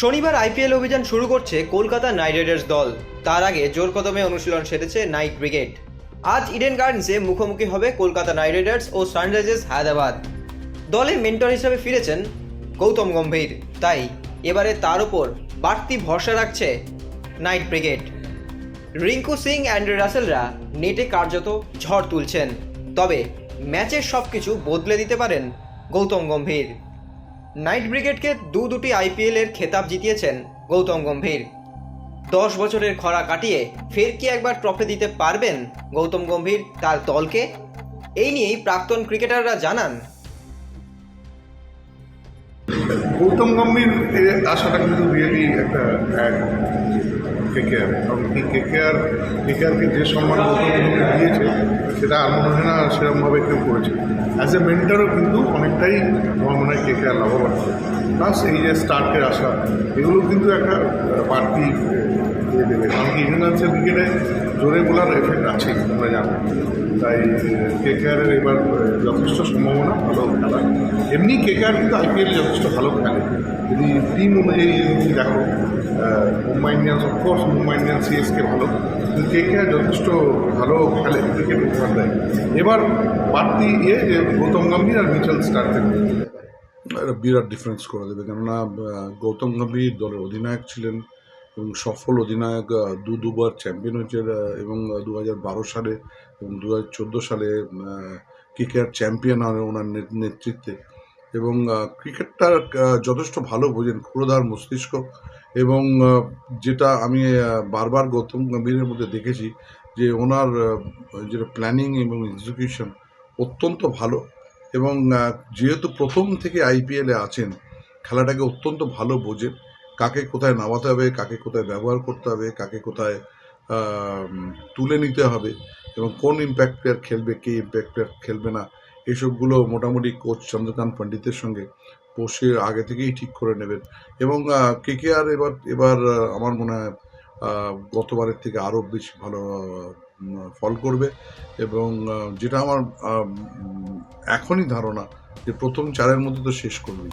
শনিবার আইপিএল অভিযান শুরু করছে কলকাতা নাইট রাইডার্স দল। তার আগে জোর কদমে অনুশীলন সেরেছে নাইট ব্রিগেড। আজ ইডেন গার্ডেন্সে মুখোমুখি হবে কলকাতা নাইট রাইডার্স ও সানরাইজার্স হায়দ্রাবাদ। দলে মেন্টর হিসেবে ফিরেছেন গৌতম গম্ভীর। তাই এবারে তার উপর বাড়তি ভরসা রাখছে Knight brigade. Rinku Singh and রাসেলরা নেটে কার্যত ঝড় তুলছেন। তবে ম্যাচের সব কিছু বদলে দিতে পারেন গৌতম গম্ভীর। নাইট ব্রিগেডকে দু দুটি আইপিএলের খেতাব জিতিয়েছেন গৌতম গম্ভীর। দশ বছরের খরা কাটিয়ে ফের কি একবার ট্রফি দিতে পারবেন গৌতম গম্ভীর তার দলকে? এই নিয়েই প্রাক্তন ক্রিকেটাররা জানান গৌতম গম্ভীর আশাটা কিন্তু রিয়েলি একটা অ্যাড কেকেআর কারণ কি কেকেআর কেকেআরকে যে সম্মান গৌতম গম্ভীর দিয়েছে সেটা আর মনে হয় না সেরকমভাবে কেউ করেছে অ্যাজ এ মেন্টারও কিন্তু অনেকটাই আমার মনে হয় কে কেকেআর লাভবান প্লাস এই যে স্টার্টের আশা এগুলো কিন্তু একটা বাড়তি ইয়ে দেবে কারণ কি ইন্টারন্যাশনাল ক্রিকেটে জোরে বোলার এফেক্ট আছে, আমরা জানি। তাই কেকেআরের এবার যথেষ্ট সম্ভাবনা ভালো খেলা। এমনি কেকেআর কিন্তু আইপিএলে যথেষ্ট ভালো খেলে। যদি টিম অনুযায়ী যদি দেখো Mumbai Indians of course Mumbai Indians CSK ভালো। কিন্তু কেকেআর যথেষ্ট ভালো খেলে ক্রিকেট উপহার দেয় এবার বাড়তি ইয়ে যে গৌতম গম্ভীর আর মিচেল স্টার্কের একটা বিরাট ডিফারেন্স করে দেবে। কেননা গৌতম গম্ভীর দলের অধিনায়ক ছিলেন। এবং সফল অধিনায়ক দু দুবার চ্যাম্পিয়ন হয়েছে এবং দু হাজার বারো সালে এবং দু হাজার চোদ্দ সালে ক্রিকেট চ্যাম্পিয়ন হয় ওনার নেতৃত্বে। এবং ক্রিকেটটা যথেষ্ট ভালো বোঝেন ক্ষুরোধার মস্তিষ্ক এবং যেটা আমি বারবার গৌতম গম্ভীরের মধ্যে দেখেছি যে ওনার যেটা প্ল্যানিং এবং এক্সিকিউশন অত্যন্ত ভালো এবং যেহেতু প্রথম থেকে আইপিএলে আছেন, খেলাটাকে অত্যন্ত ভালো বোঝেন কাকে কোথায় নামাতে হবে, কাকে কোথায় ব্যবহার করতে হবে, কাকে কোথায় তুলে নিতে হবে এবং কোন ইম্প্যাক্ট প্লেয়ার খেলবে, কে ইম্প্যাক্ট প্লেয়ার খেলবে না, এসবগুলো মোটামুটি কোচ চন্দ্রকান্ত পণ্ডিতের সঙ্গে বসে আগে থেকেই ঠিক করে নেবেন। এবং কে কে আর এবার এবার আমার মনে হয় গতবারের থেকে আরও বেশি ভালো ফল করবে এবং যেটা আমার এখনই ধারণা যে প্রথম চারের মধ্যে তো শেষ করবেই।